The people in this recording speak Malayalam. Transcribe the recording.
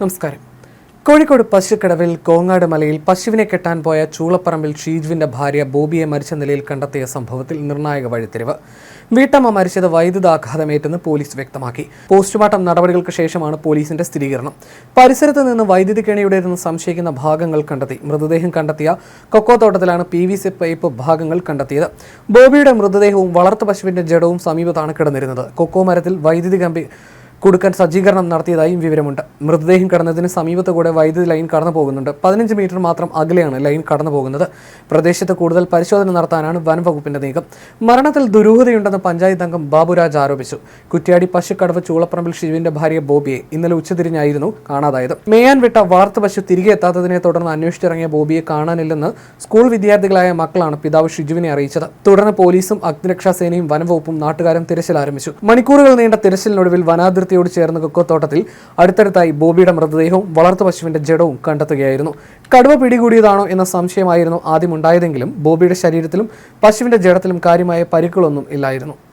നമസ്കാരം. കോഴിക്കോട് പശുക്കടവിൽ കോങ്ങാട് മലയിൽ പശുവിനെ കെട്ടാൻ പോയ ചൂളപ്പറമ്പിൽ ഷീജുവിന്റെ ഭാര്യ ബോബിയെ മരിച്ച നിലയിൽ കണ്ടെത്തിയ സംഭവത്തിൽ നിർണായക വഴിത്തിരിവ്. വീട്ടമ്മ മരിച്ചത് വൈദ്യുതാഘാതമേറ്റെന്ന് പോലീസ് വ്യക്തമാക്കി. പോസ്റ്റ്മോർട്ടം നടപടികൾക്ക് ശേഷമാണ് പോലീസിന്റെ സ്ഥിരീകരണം. പരിസരത്ത് നിന്ന് വൈദ്യുതി കെണിയുടേതെന്ന് സംശയിക്കുന്ന ഭാഗങ്ങൾ കണ്ടെത്തി. മൃതദേഹം കണ്ടെത്തിയ കൊക്കോത്തോട്ടത്തിലാണ് പി വി സി പൈപ്പ് ഭാഗങ്ങൾ കണ്ടെത്തിയത്. ബോബിയുടെ മൃതദേഹവും വളർത്തു പശുവിന്റെ ജഡവും സമീപത്താണ് കിടന്നിരുന്നത്. കൊക്കോ മരത്തിൽ വൈദ്യുതി കമ്പി കൊടുക്കാൻ സജ്ജീകരണം നടത്തിയതായും വിവരമുണ്ട്. മൃതദേഹം കടന്നതിന് സമീപത്ത് കൂടെ വൈദ്യുതി ലൈൻ കടന്നു പോകുന്നുണ്ട് പതിനഞ്ച് മീറ്റർ മാത്രം അകലെയാണ് ലൈൻ കടന്നു പോകുന്നത് പ്രദേശത്ത് കൂടുതൽ പരിശോധന നടത്താനാണ് വനംവകുപ്പിന്റെ നീക്കം. മരണത്തിൽ ദുരൂഹതയുണ്ടെന്ന് പഞ്ചായത്ത് അംഗം ബാബുരാജ് ആരോപിച്ചു. കുറ്റ്യാടി പശുക്കടവ് ചൂളപ്പറമ്പിൽ ഷിജുവിന്റെ ഭാര്യ ബോബിയെ ഇന്നലെ ഉച്ചതിരിഞ്ഞായിരുന്നു കാണാതായത്. മേയാൻ വിട്ട വാർത്ത പശു തിരികെ എത്താത്തതിനെ തുടർന്ന് അന്വേഷിച്ചിറങ്ങിയ ബോബിയെ കാണാനില്ലെന്ന് സ്കൂൾ വിദ്യാർത്ഥികളായ മക്കളാണ് പിതാവ് ഷിജുവിനെ അറിയിച്ചത്. തുടർന്ന് പോലീസും അഗ്നിരക്ഷാസേനയും വനംവകുപ്പും നാട്ടുകാരും തിരച്ചിൽ ആരംഭിച്ചു. മണിക്കൂറുകൾ നീണ്ട തിരച്ചിലിനൊടുവിൽ വനാതിർത്തിയോട് ചേർന്ന കൊക്കോത്തോട്ടത്തിൽ അടുത്തടുത്തായി ബോബിയുടെ മൃതദേഹവും വളർത്തു പശുവിന്റെ ജഡവും കണ്ടെത്തുകയായിരുന്നു. കടുവ പിടികൂടിയതാണോ എന്ന സംശയമായിരുന്നു ആദ്യമുണ്ടായതെങ്കിലും ബോബിയുടെ ശരീരത്തിലും പശുവിന്റെ ജഡത്തിലും കാര്യമായ പരിക്കുകളൊന്നും ഇല്ലായിരുന്നു.